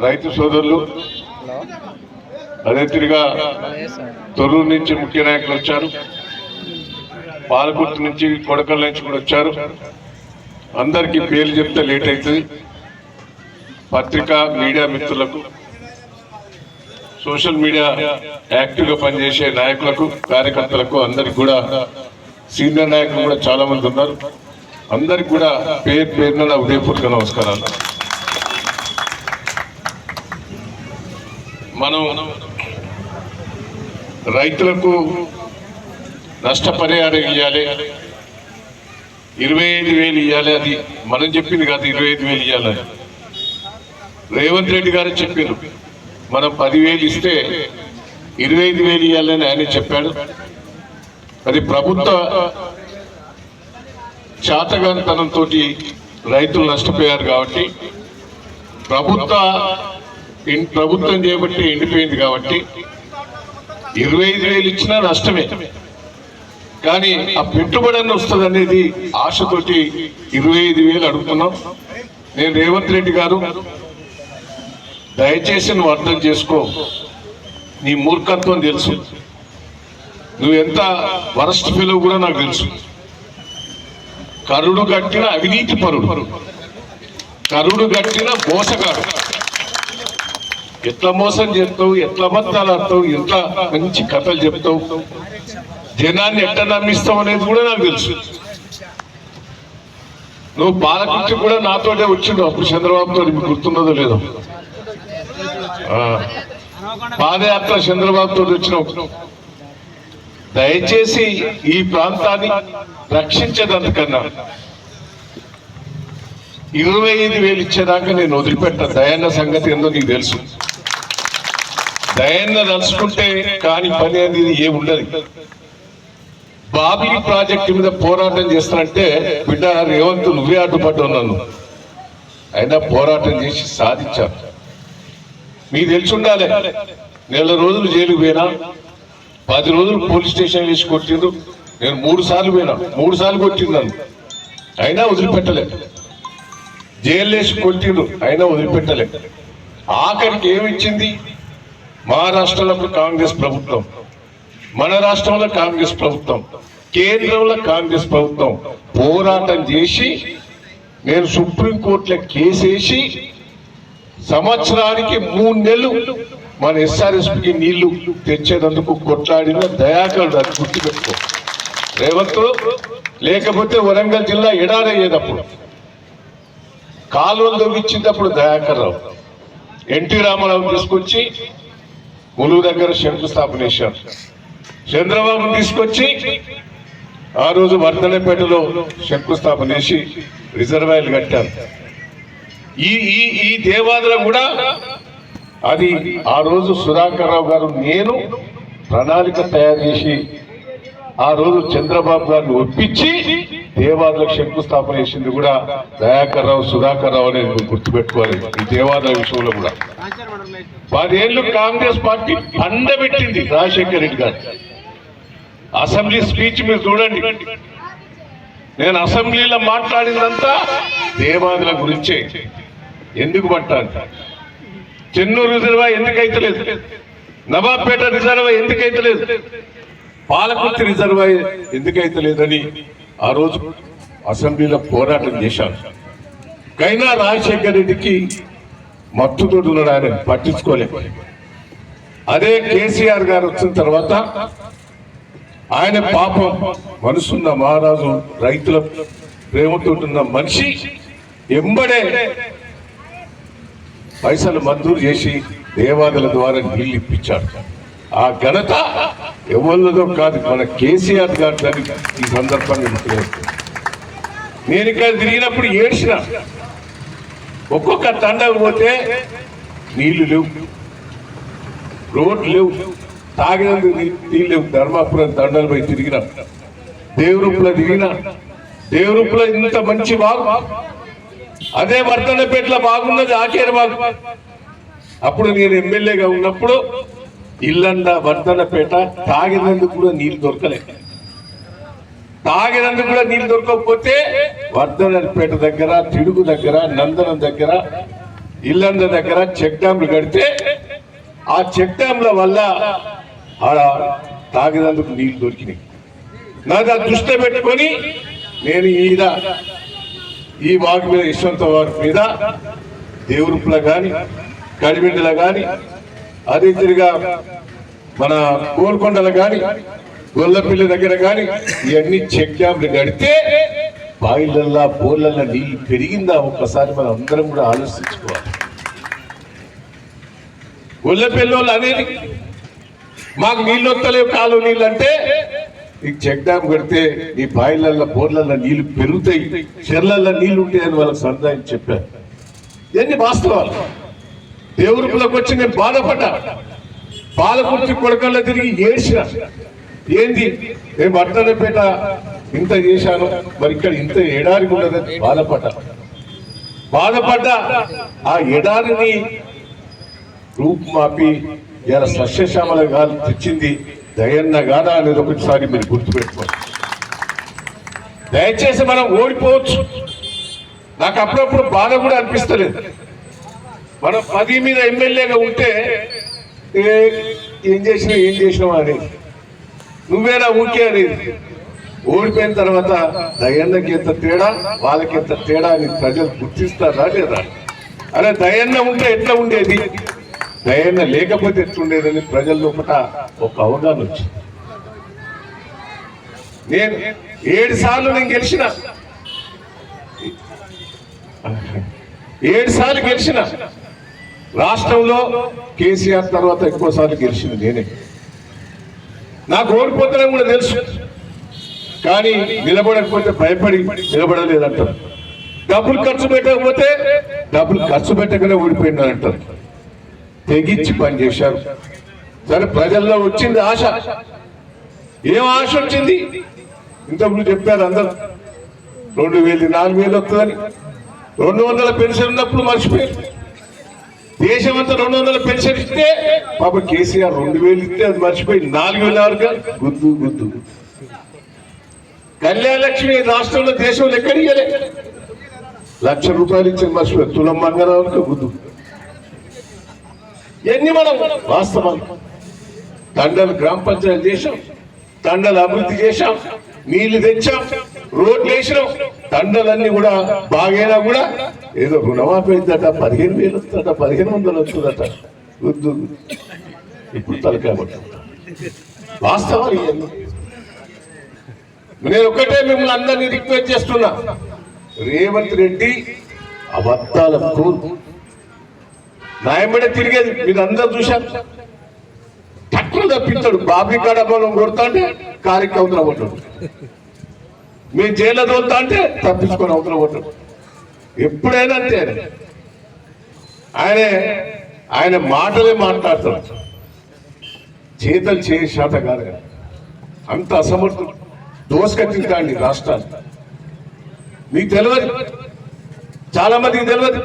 రైతు సోదరులు అదే తిరిగా తొర్రూరు నుంచి ముఖ్య నాయకులు వచ్చారు. పాలకుర్తి నుంచి కొడకల నుంచి కూడా వచ్చారు. అందరికీ పేర్లు చెప్తే లేట్ అవుతుంది. పత్రికా మీడియా మిత్రులకు సోషల్ మీడియా యాక్టివ్గా పనిచేసే నాయకులకు కార్యకర్తలకు అందరికి కూడా సీనియర్ నాయకులు కూడా చాలా మంది ఉన్నారు. అందరికి కూడా పేరు పేరున నా ఉదయపూర్వక నమస్కారాలు. మనం రైతులకు నష్టపరిహారం ఇవ్వాలి ఇరవై ఐదు వేలు ఇవ్వాలి అది. మనం చెప్పింది కాదు ఇరవై ఐదు వేలు ఇవ్వాలని రేవంత్ రెడ్డి గారు చెప్పారు మనం పదివేలు ఇస్తే ఇరవై ఐదు వేలు ఇవ్వాలని ఆయన చెప్పాడు. అది ప్రభుత్వ చాతగానితనంతో రైతులు నష్టపోయారు కాబట్టి ప్రభుత్వ ప్రభుత్వం చేపట్టి ఎండిపోయింది కాబట్టి ఇరవై ఐదు వేలు ఇచ్చినా నష్టమే. కానీ ఆ పెట్టుబడి అన్న వస్తుంది అనేది ఆశతోటి ఇరవై ఐదు వేలు అడుగుతున్నాం. నేను రేవంత్ రెడ్డి గారు దయచేసి నువ్వు అర్థం చేసుకో. నీ మూర్ఖత్వం తెలుసు. నువ్వు ఎంత వరస్ట్ ఫీలో కూడా నాకు తెలుసు. కరుడు కట్టిన అవినీతి పరుడు. కరుడు కట్టిన మోసగాడు. ఎట్లా మోసం చేస్తావు ఎట్లా అబద్ధాలు ఆడతావు ఎట్లా మంచి కథలు చెప్తావు? జనాన్ని ఎట్లా నమ్మిస్తావు అనేది కూడా నాకు తెలుసు. నువ్వు పాలకుర్తి కూడా నాతోటే వచ్చిండు అప్పుడు చంద్రబాబు తోటి మీకు గుర్తున్నదో లేదో? పాదయాత్ర చంద్రబాబు తోటి వచ్చినావు. దయచేసి ఈ ప్రాంతాన్ని రక్షించేదందుకన్నా ఇరవై ఐదు వేలు ఇచ్చేదాకా నేను వదిలిపెట్ట దయన్న సంగతి ఏందో నీకు తెలుసు. దయంగా నడుచుకుంటే కాని పని అనేది ఏమి ఉండదు. బాబీ ప్రాజెక్ట్ మీద పోరాటం చేస్తానంటే బిడ్డ రేవంత్ నువ్వే అడ్డుపడ్డావు ఉన్నాను అయినా పోరాటం చేసి సాధించాను మీకు తెలిసి ఉండాలి నెల రోజులు జైలు పోయినా పది రోజులు పోలీస్ స్టేషన్ వేసి కొట్టిండు నేను మూడు సార్లు పోయినా మూడు సార్లు కొట్టిండు అయినా వదిలిపెట్టలే. జైలు వేసి కొట్టిండు అయినా వదిలిపెట్టలే. ఆఖరికి ఏమిచ్చింది మహారాష్ట్రలో కాంగ్రెస్ ప్రభుత్వం మన రాష్ట్రంలో కాంగ్రెస్ ప్రభుత్వం కేంద్రంలో కాంగ్రెస్ ప్రభుత్వం పోరాటం చేసి నేను సుప్రీంకోర్టులో కేసేసి సంవత్సరానికి మూడు నెలలు మన ఎస్ఆర్ఎస్పికి నీళ్ళు తెచ్చేటందుకు కొట్లాడిన దయాకరుడు అది గుర్తుపెట్టుకో. రేవంత్ లేకపోతే వరంగల్ జిల్లా ఎడారయ్యేటప్పుడు కాలువలు తవ్వించినప్పుడు దయాకర్ రావు ఎన్టీ రామారావు తీసుకొచ్చి ములుగు దగ్గర శంకుస్థాపన చేశారు చంద్రబాబు తీసుకొచ్చి ఆ రోజు వర్ధనపేటలో శంకుస్థాపన చేసి రిజర్వాయర్లు కట్టారు. ఈ ఈ ఈ దేవాలయం కూడా అది ఆ రోజు సుధాకర్ రావు గారు నేను ప్రణాళిక తయారు చేసి ఆ రోజు చంద్రబాబు గారిని ఒప్పించి దేవాలయం శంకుస్థాపన చేసింది కూడా దయాకర్ రావు సుధాకర్ రావు అనేది గుర్తుపెట్టుకోవాలి ఈ దేవాదాయ విషయంలో కూడా. పదేళ్ళు కాంగ్రెస్ పార్టీ పండబెట్టింది రాజశేఖర్ రెడ్డి గారు. అసెంబ్లీ స్పీచ్ మీరు చూడండి. నేను అసెంబ్లీలో మాట్లాడిందంతా దేవాదుల గురించే. ఎందుకు పట్టాను చెన్నూరు రిజర్వా ఎందుకైతే లేదు నవాబ్పేట రిజర్వా ఎందుకైతే లేదు పాలకుర్తి రిజర్వాయర్ ఎందుకైతే లేదని ఆ రోజు అసెంబ్లీలో పోరాటం చేశాను కైనా రాజశేఖర్ రెడ్డికి మత్తుతోటి ఉన్నాడు ఆయన పట్టించుకోలేదు. అదే కేసీఆర్ గారు వచ్చిన తర్వాత ఆయన పాపం మనసున్న మహారాజు రైతుల ప్రేమతో ఉన్న మనిషి ఎంబడే పైసలు మంజూరు చేసి దేవాదుల ద్వారా నీళ్ళు ఇప్పించాడు. ఆ ఘనత ఎవరిదో కాదు మన కేసీఆర్ గారు దాన్ని ఈ సందర్భంగా నేను ఇక్కడ తిరిగినప్పుడు ఏడ్చిన. ఒక్కొక్క తండకు పోతే నీళ్ళు లేవు. రోడ్లు లేవు. తాగినందుకు నీళ్ళు లేవు. ధర్మాపురం తండలు పోయి తిరిగిన. దేవరూపులో దిగిన దేవరూపులో ఇంత మంచి బాగు. అదే వర్ధనపేటలో బాగున్నది ఆకేరు బాగు. అప్పుడు నేను ఎమ్మెల్యేగా ఉన్నప్పుడు ఇల్లండ వర్ధనపేట తాగినందుకు కూడా నీళ్ళు దొరకలేదు. తాగినందుకు కూడా నీళ్ళు దొరకకపోతే వర్ధనపేట దగ్గర తిడుగు దగ్గర నందనం దగ్గర ఇల్లంద దగ్గర చెక్ డ్యాంలు కడితే ఆ చెక్ డ్యాంల వల్ల ఆడ నీళ్ళు దొరికినాయి. నాకు దృష్టి పెట్టుకొని నేను ఈడ ఈ వాగు మీద యశ్వంత వారి మీద దేవురుపుల కానీ కడిబిడ్డల కానీ అదే తిరిగా మన గోల్కొండలు కానీ గొల్లపిల్లి దగ్గర కానీ ఇవన్నీ చెక్ డ్యాంలు కడితే బాయిలల్లా బోర్లల్లా నీళ్ళు పెరిగిందా? ఒక్కసారి మనం అందరం కూడా ఆలోచించుకోవాలి. గొల్లపిల్లి వాళ్ళు అనేది మాకు నీళ్ళు వస్తలేవు కాలువ నీళ్ళు అంటే ఈ చెక్ డ్యామ్ కడితే ఈ బాయిలల్లో బోర్లల్లో నీళ్ళు పెరుగుతాయి చెర్లల్లో నీళ్ళు ఉంటాయని వాళ్ళకి సందాయం చెప్పారు. ఇవన్నీ వాస్తవాలు. దేవుడికి వచ్చి నేను బాధపడ్డా. పాలకుర్తి కొడకల్లో తిరిగి ఏడ్చిన. ఏంది? నేను వర్ధనపేట ఇంత చేశాను. మరి ఇక్కడ ఇంత ఎడారి ఉన్నదని బాధపడ్డా. బాధపడ్డా. ఆ ఎడారిని రూపుమాపి ఇలా సస్యశ్యామల గాలి తెచ్చింది. దయన్న గాదా అనేది ఒకటిసారి మీరు గుర్తుపెట్టుకోండి. దయచేసి మనం ఓడిపోవచ్చు. నాకు అప్పుడప్పుడు బాధ కూడా అనిపిస్తలేదు. మనం పది మీద ఎమ్మెల్యేగా ఉంటే ఏ, ఏం చేసినా ఏం చేసినావు అని. నువ్వేనా ఊకే అనేది ఓడిపోయిన తర్వాత దయన్నకి ఎంత తేడా వాళ్ళకి ఎంత తేడా అని ప్రజలు గుర్తిస్తారా లేదా? అరే దయన్న ఉంటే ఎట్లా ఉండేది? దయన్న లేకపోతే ఎట్లుండేదని ప్రజల లోపల ఒక అవగాహన వచ్చింది. నేను ఏడు సార్లు నేను గెలిచిన. ఏడు సార్లు గెలిచిన. రాష్ట్రంలో కేసీఆర్ తర్వాత ఎక్కువ సార్లు గెలిచింది నేనే. నాకు ఓడిపోతానని కూడా తెలుసు. కానీ నిలబడకపోతే భయపడి నిలబడలేదంటారు. డబ్బులు ఖర్చు పెట్టకపోతే డబ్బులు ఖర్చు పెట్టకనే ఓడిపోయినా అంటారు తెగించి పనిచేశారు సరే ప్రజల్లో వచ్చింది ఆశ. ఏం ఆశ వచ్చింది? ఇంతకుముందు చెప్పారు అందరు. రెండు వేలు నాలుగు వేలు వస్తుందని. రెండు వందల పెన్షన్ ఉన్నప్పుడు మర్చిపోయారు. దేశం అంతా రెండు వందల పెన్షన్ ఇస్తే పాప కేసీఆర్ రెండు వేలు ఇస్తే అది మర్చిపోయి నాలుగు వేల వరకు గుద్దు గుద్దు కళ్యాణ లక్ష్మి రాష్ట్రంలో దేశంలో ఎక్కడియలే లక్ష రూపాయలు ఇచ్చిన మర్చిపోయి తులం మంగళవారికి గుద్దు ఎన్ని మనం? వాస్తవాలు తండలు గ్రామ పంచాయతీ చేశాం. తండలు అభివృద్ధి చేశాం. నీళ్ళు తెచ్చాం. రోడ్లు వేసినాం. తండలన్నీ కూడా బాగైనా కూడా ఏదో రుణమాఫీ అయిందట పదిహేను వేలు వస్తుందట పదిహేను వందలు వస్తుందట. వద్దు ఇప్పుడు తలకాయ పట్టుకుంటా. వాస్తవాలు నేను ఒకటే మిమ్మల్ని అందరినీ రిక్వెస్ట్ చేస్తున్నా. రేవంత్ రెడ్డి అబద్ధాల కోరు నాయమడే తిరిగేది మీరు అందరు చూశారు. తక్కువ తప్పిస్తాడు. బాబీ కడపలం కొడతా కార్యక్రమం కొట్టాడు మీ జైల్లో దొరుకుతా అంటే తప్పించుకొని అవతల కొట్టాడు ఎప్పుడైనా అంతే ఆయన. ఆయనే ఆయన మాటలే మాట్లాడతాడు. చేతలు చేయ శాత కాదు కదా. అంత అసమర్థుడు. దోసుక రాష్ట్రాలు. మీకు తెలియదు. చాలా మందికి తెలియదు.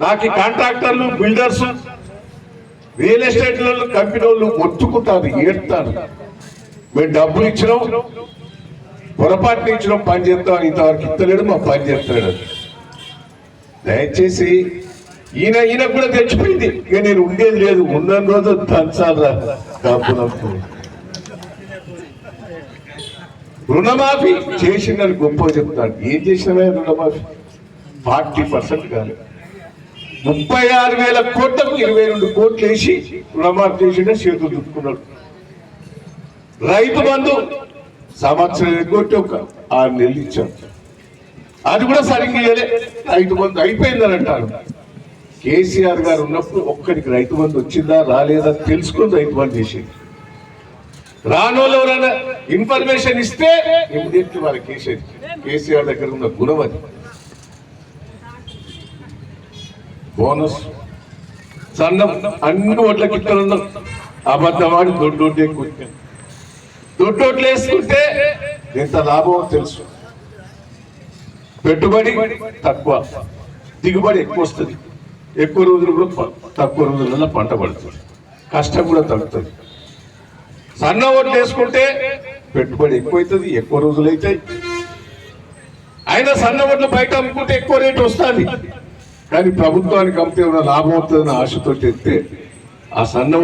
నాకు ఈ కాంట్రాక్టర్లు బిల్డర్స్ రియల్ ఎస్టేట్ కంపెనీ వాళ్ళు మొత్తుకుంటారు ఏడుతారు. మేము డబ్బులు ఇచ్చినాం. పొరపాటు నుంచి పని చేస్తాం ఇంతవరకు ఇస్తలేడు మా పని చేస్తాడు దయచేసి ఈయన ఈయన కూడా తెచ్చిపోయింది. ఇక నేను ఉండేది లేదు. ఉన్న రోజు దంచాలి డబ్బులకు రుణమాఫీ చేసిందని గొప్ప చెప్తాడు ఏం చేసినవే రుణమాఫీ? ఫార్టీ పర్సెంట్ కాదు. ముప్పై ఆరు వేల కోట్లకు ఇరవై రెండు కోట్లు వేసి రుణమాఫీ చేసిండే చేతులు దుక్కున్నాడు. రైతు బంధు సంవత్సరం ఎగ్గొట్టి ఒక ఆరు నెలలు ఇచ్చాం అది కూడా సరిగ్గా ఇవ్వలే రైతు బంధు అయిపోయిందని అంటారు. కేసీఆర్ గారు ఉన్నప్పుడు ఒక్కరికి రైతు బంధు వచ్చిందా రాలేదా తెలుసుకుని రైతు బంధు చేసేది. రానోళ్ళు ఎవరైనా ఇన్ఫర్మేషన్ ఇస్తే ఇమీడియట్లీ వాళ్ళకి వేసేది కేసీఆర్ దగ్గర ఉన్న గుణం అది. బోనస్. సన్నం అన్ని ఓట్ల కిట్టలు ఉన్నాం అబద్ధమాడి దొడ్డోట్లు ఎక్కువ దొడ్డోట్లు వేసుకుంటే ఎంత లాభం తెలుసు. పెట్టుబడి తక్కువ దిగుబడి ఎక్కువ వస్తుంది ఎక్కువ రోజులు కూడా తక్కువ రోజులలో పంట పడుతుంది. కష్టం కూడా తగ్గుతుంది. సన్న ఓట్లు వేసుకుంటే పెట్టుబడి ఎక్కువైతుంది ఎక్కువ రోజులు అవుతాయి అయినా సన్న ఓట్లు బయట అమ్ముకుంటే ఎక్కువ రేటు వస్తుంది. కానీ ప్రభుత్వానికి అమ్మితే ఏమైనా లాభం అవుతుందని ఆశతో చెప్తే ఆ సన్న